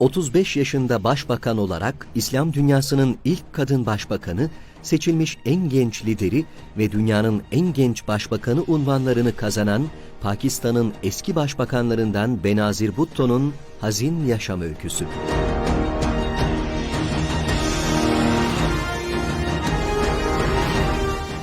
35 yaşında başbakan olarak İslam dünyasının ilk kadın başbakanı, seçilmiş en genç lideri ve dünyanın en genç başbakanı unvanlarını kazanan Pakistan'ın eski başbakanlarından Benazir Bhutto'nun hazin yaşam öyküsü.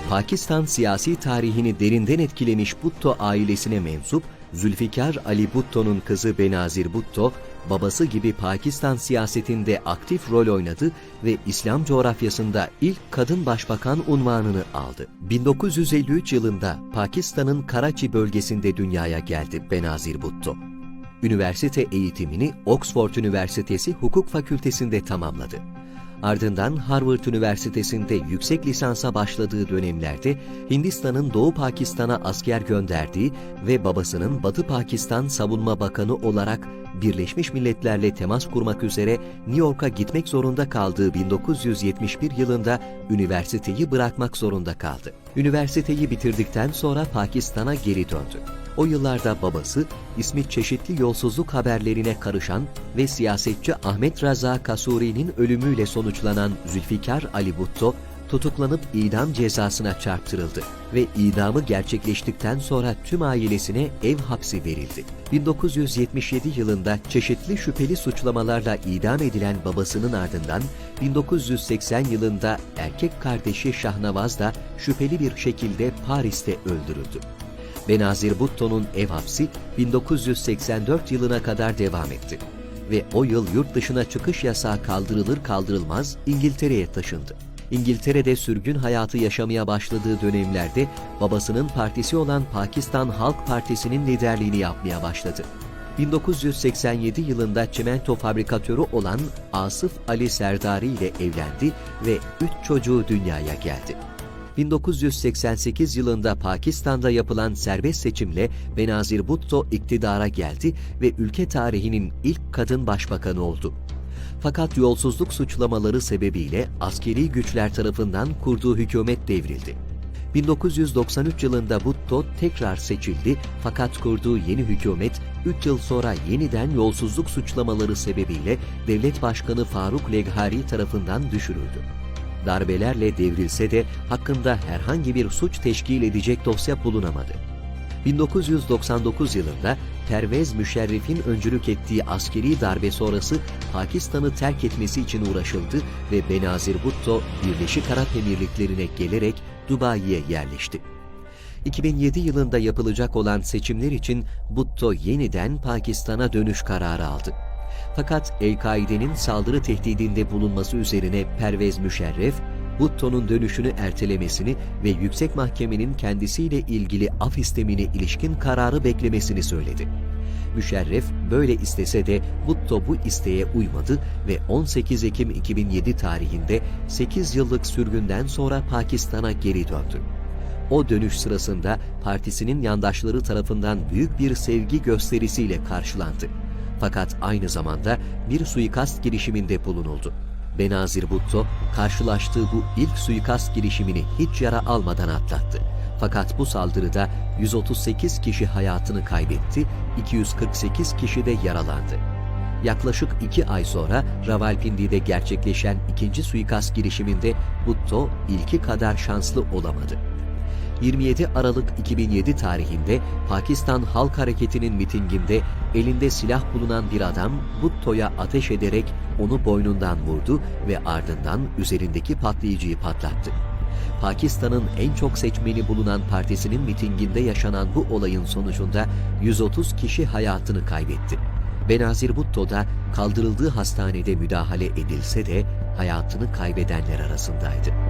Pakistan siyasi tarihini derinden etkilemiş Bhutto ailesine mensup Zülfikar Ali Bhutto'nun kızı Benazir Bhutto, babası gibi Pakistan siyasetinde aktif rol oynadı ve İslam coğrafyasında ilk kadın başbakan unvanını aldı. 1953 yılında Pakistan'ın Karachi bölgesinde dünyaya geldi Benazir Bhutto. Üniversite eğitimini Oxford Üniversitesi Hukuk Fakültesi'nde tamamladı. Ardından Harvard Üniversitesi'nde yüksek lisansa başladığı dönemlerde Hindistan'ın Doğu Pakistan'a asker gönderdiği ve babasının Batı Pakistan Savunma Bakanı olarak Birleşmiş Milletler'le temas kurmak üzere New York'a gitmek zorunda kaldığı 1971 yılında üniversiteyi bırakmak zorunda kaldı. Üniversiteyi bitirdikten sonra Pakistan'a geri döndü. O yıllarda babası, ismi çeşitli yolsuzluk haberlerine karışan ve siyasetçi Ahmet Raza Kasuri'nin ölümüyle sonuçlanan Zülfikar Ali Bhutto, tutuklanıp idam cezasına çarptırıldı ve idamı gerçekleştikten sonra tüm ailesine ev hapsi verildi. 1977 yılında çeşitli şüpheli suçlamalarla idam edilen babasının ardından 1980 yılında erkek kardeşi Şahnavaz da şüpheli bir şekilde Paris'te öldürüldü. Benazir Bhutto'nun ev hapsi 1984 yılına kadar devam etti ve o yıl yurt dışına çıkış yasağı kaldırılır kaldırılmaz İngiltere'ye taşındı. İngiltere'de sürgün hayatı yaşamaya başladığı dönemlerde babasının partisi olan Pakistan Halk Partisi'nin liderliğini yapmaya başladı. 1987 yılında çimento fabrikatörü olan Asıf Ali Serdari ile evlendi ve üç çocuğu dünyaya geldi. 1988 yılında Pakistan'da yapılan serbest seçimle Benazir Bhutto iktidara geldi ve ülke tarihinin ilk kadın başbakanı oldu. Fakat yolsuzluk suçlamaları sebebiyle askeri güçler tarafından kurduğu hükümet devrildi. 1993 yılında Bhutto tekrar seçildi fakat kurduğu yeni hükümet 3 yıl sonra yeniden yolsuzluk suçlamaları sebebiyle devlet başkanı Faruk Leghari tarafından düşürüldü darbelerle devrilse de hakkında herhangi bir suç teşkil edecek dosya bulunamadı. 1999 yılında Pervez Müşerrif'in öncülük ettiği askeri darbe sonrası Pakistan'ı terk etmesi için uğraşıldı ve Benazir Bhutto Birleşik Arap Emirlikleri'ne gelerek Dubai'ye yerleşti. 2007 yılında yapılacak olan seçimler için Bhutto yeniden Pakistan'a dönüş kararı aldı. Fakat El-Kaide'nin saldırı tehdidinde bulunması üzerine Pervez Müşerref, Bhutto'nun dönüşünü ertelemesini ve yüksek mahkemenin kendisiyle ilgili af istemine ilişkin kararı beklemesini söyledi. Müşerref böyle istese de Bhutto bu isteğe uymadı ve 18 Ekim 2007 tarihinde 8 yıllık sürgünden sonra Pakistan'a geri döndü. O dönüş sırasında partisinin yandaşları tarafından büyük bir sevgi gösterisiyle karşılandı. Fakat aynı zamanda bir suikast girişiminde bulunuldu. Benazir Bhutto karşılaştığı bu ilk suikast girişimini hiç yara almadan atlattı. Fakat bu saldırıda 138 kişi hayatını kaybetti, 248 kişi de yaralandı. Yaklaşık iki ay sonra Ravalpindi'de gerçekleşen ikinci suikast girişiminde Bhutto ilki kadar şanslı olamadı. 27 Aralık 2007 tarihinde Pakistan Halk Hareketi'nin mitinginde elinde silah bulunan bir adam Bhutto'ya ateş ederek onu boynundan vurdu ve ardından üzerindeki patlayıcıyı patlattı. Pakistan'ın en çok seçmeni bulunan partisinin mitinginde yaşanan bu olayın sonucunda 130 kişi hayatını kaybetti. Benazir Bhutto da kaldırıldığı hastanede müdahale edilse de hayatını kaybedenler arasındaydı.